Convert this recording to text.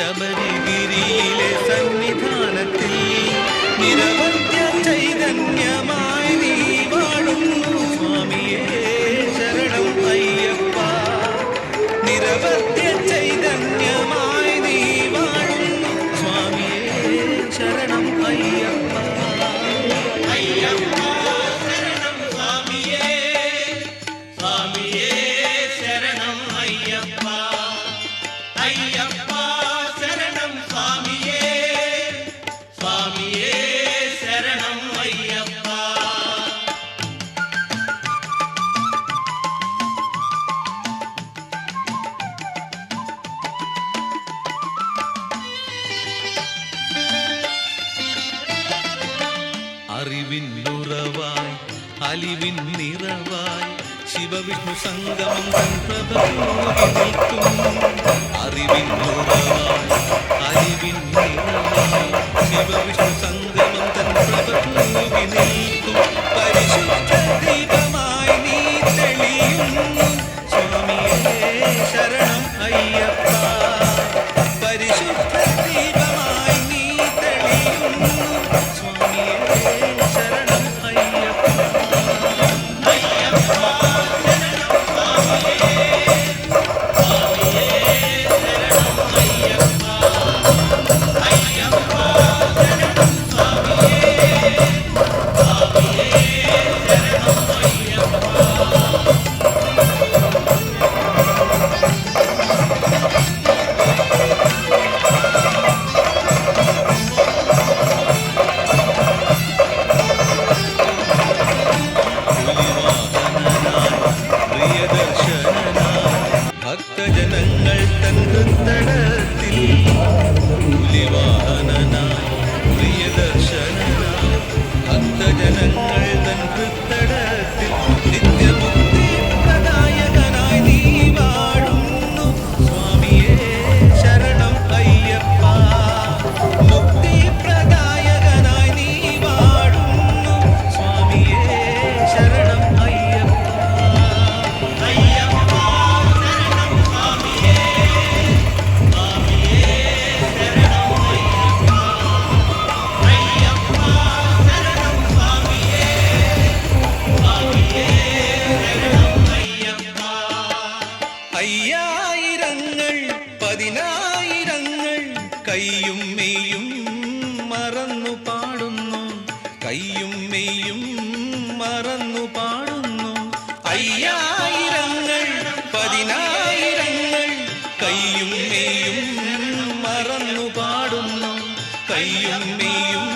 ശബരിഗിരിയിലെ സന്നിധാനത്തിൽ നിരവധ്യ ചൈതന്യമായി നീ വാഴുന്നു. സ്വാമിയേ ശരണം അയ്യപ്പ. നിരവധ്യ ചൈതന്യമായി നീ വാഴുന്നു. സ്വാമിയേ ശരണം അയ്യപ്പ. ശരണം സ്വാമിയേ. സ്വാമിയേ ശരണം അയ്യപ്പ. അയ്യപ്പ. അറിവിൻ ഉറവായി അലിവിൻ നിറവായി ശിവവിഷ്ണു സംഗമം അറിവിൻ ഉറവായി കയ്യും മെയ്യും മറന്നു പാടുന്നു കയ്യും മെയ്യും